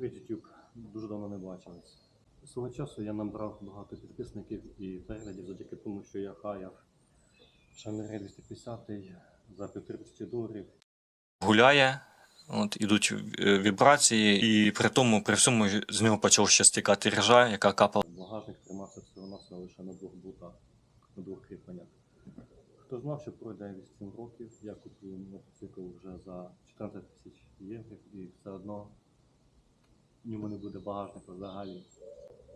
Привіт, YouTube. Дуже давно не бачились. Свого часу я набрав багато підписників і переглядів завдяки тому, що я хаяв Шанери 250 за півтори тисячі доларів. гуляє, от, ідуть е, вібрації, і при тому, при всьому з нього почав ще стікати ржа, яка капала. Багажник тримався всього навсього лише на двох болтах, на двох кріпленнях. Хто знав, що пройде 8 років, я купив мотоцикл вже за 14 тисяч євро і все одно в ньому не буде багажника взагалі.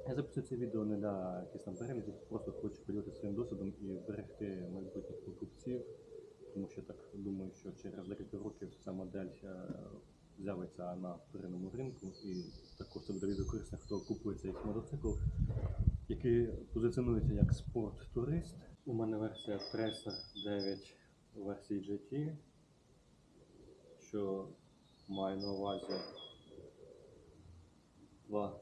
Я записую це відео не для якихось там переглядів, просто хочу поділитися своїм досвідом і вберегти майбутніх покупців, тому що так думаю, що через декілька років ця модель е, з'явиться на вторинному ринку, і також це буде відео корисне, хто купує цей мотоцикл, який позиціонується як спорт-турист. У мене версія Tracer 9 у версії GT, що має на увазі два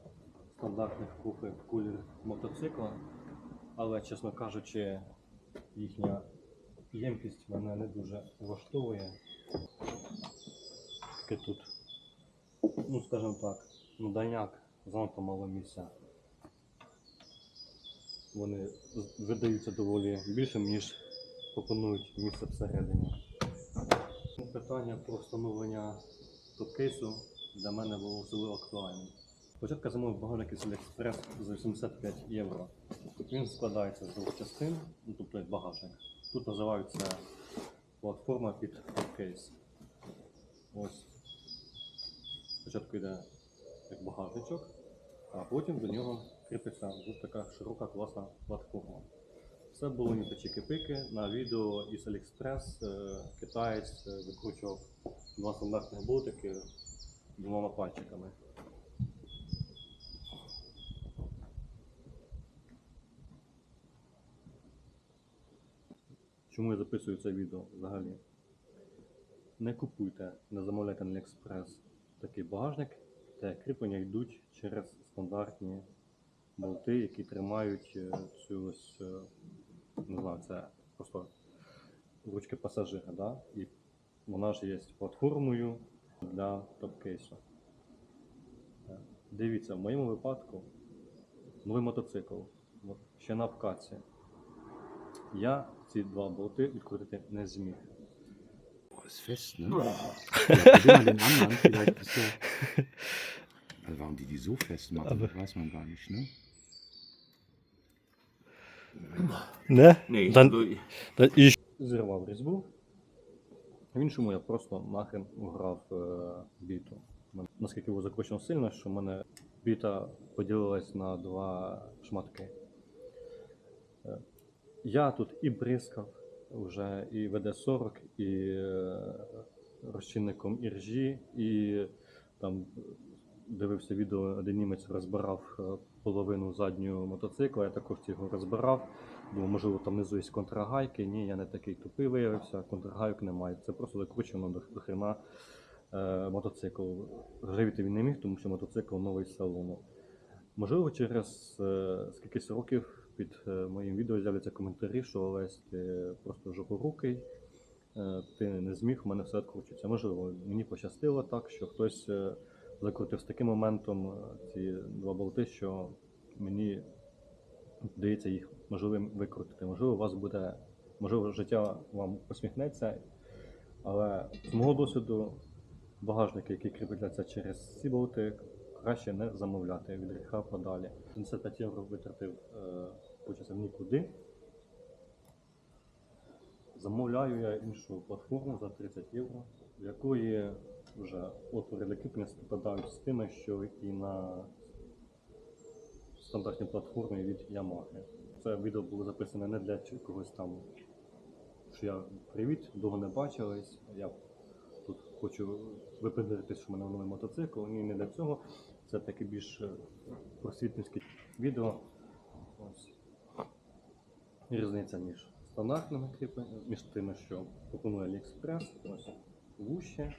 стандартних купи в кулір мотоцикла, але, чесно кажучи, їхня ємкість мене не дуже влаштовує. Таке тут, ну скажімо так, даняк, занадто мало місця. Вони видаються доволі більшим, ніж пропонують місце всередині. Питання про встановлення топ-кейсу для мене було особливо актуальним. Спочатку замовив багажник із AliExpress за 85 євро. Він складається з двох частин, ну, тобто багажник. Тут називається платформа під топ-кейс. Ось. Спочатку йде як багажничок, а потім до нього кріпиться ось така широка класна платформа. Це було ні пики На відео із AliExpress е, китаєць е, викручував два стандартних болтики двома пальчиками. Чому я записую це відео взагалі? Не купуйте, не замовляйте на AliExpress такий багажник, де кріплення йдуть через стандартні болти, які тримають е, цю ось, е, не знаю, це просто ручки пасажира, да? і вона ж є платформою для топ-кейсу. Е, Дивіться, в моєму випадку новий мотоцикл, ще на обкатці. Я ці два болти відкрутити не зміг. Ist fest, ne? Ja, probier mal den anderen, vielleicht ist der. Also warum die die so festmachen, weiß man gar nicht, ne? Не? Ні, Дан- Та і зірвав різьбу. В іншому я просто нахрен уграв е, біту. Наскільки було закручено сильно, що в мене біта поділилась на два шматки. Я тут і бризкав вже і ВД-40, і е, розчинником іржі, і там дивився відео, один німець розбирав е, половину заднього мотоцикла, я також його розбирав. Думаю, можливо, там внизу є контрагайки. Ні, я не такий тупий виявився, контрагайок немає. Це просто закручено до, хрена е, мотоцикл. Гривіти він не міг, тому що мотоцикл новий салону. Можливо, через е, скількись років під е, моїм відео з'являться коментарі, що Олесь, ти просто жопорукий, е, ти не зміг, в мене все відкручується. Можливо, мені пощастило так, що хтось е, закрутив з таким моментом ці два болти, що мені вдається їх можливим викрутити. Можливо, у вас буде, можливо, життя вам посміхнеться, але з мого досвіду багажники, які кріпляться через ці болти, краще не замовляти від гріха подалі. 75 євро витратив е, получається, нікуди. Замовляю я іншу платформу за 30 євро, в якої вже отвори для кріплення співпадають з тими, що і на стандартній платформі від Yamaha. Це відео було записане не для когось там, що я привіт, довго не бачились. Я тут хочу випендритись, що в мене новий мотоцикл. Ні, не для цього. Це таке більш е, просвітницьке відео. Ось. Різниця між стандартними кріпленнями, між тими, що пропонує AliExpress, ось вуще,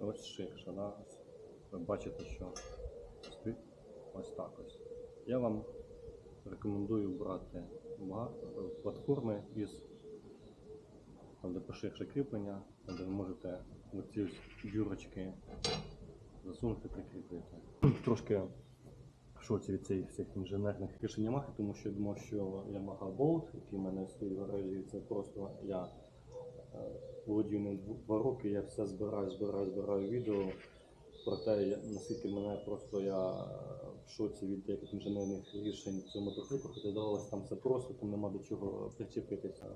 ось ширше. Да? Ось Ви бачите, що ось так ось. Я вам рекомендую брати платформи із там, де поширше кріплення, там, де ви можете оці дюрочки засунути, прикріпити. Трошки в шоці від цих всіх інженерних рішень Yamaha, тому що я думав, що Yamaha Bolt, який в мене стоїть в гаражі, це просто я е, володію ним два роки, я все збираю, збираю, збираю відео про те, наскільки мене просто я е, в шоці від деяких інженерних рішень цього мотоциклу, хоча здавалося, там все просто, там нема до чого причепитися.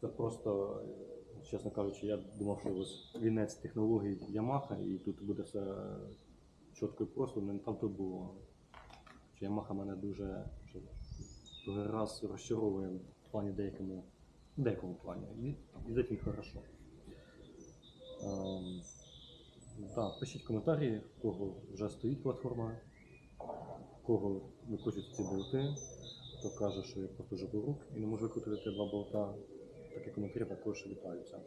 Це просто, чесно кажучи, я думав, що ось вінець технологій Yamaha, і тут буде все чітко і просто, не там то було. Що Yamaha мене дуже другий раз розчаровує в плані деякому, деякому плані. І, і з цим хорошо. Ем, пишіть коментарі, в кого вже стоїть платформа, в кого не хочуть ці болти, хто каже, що я просто жопорук і не можу викрутити два болта. Такі коментарі також вітаються.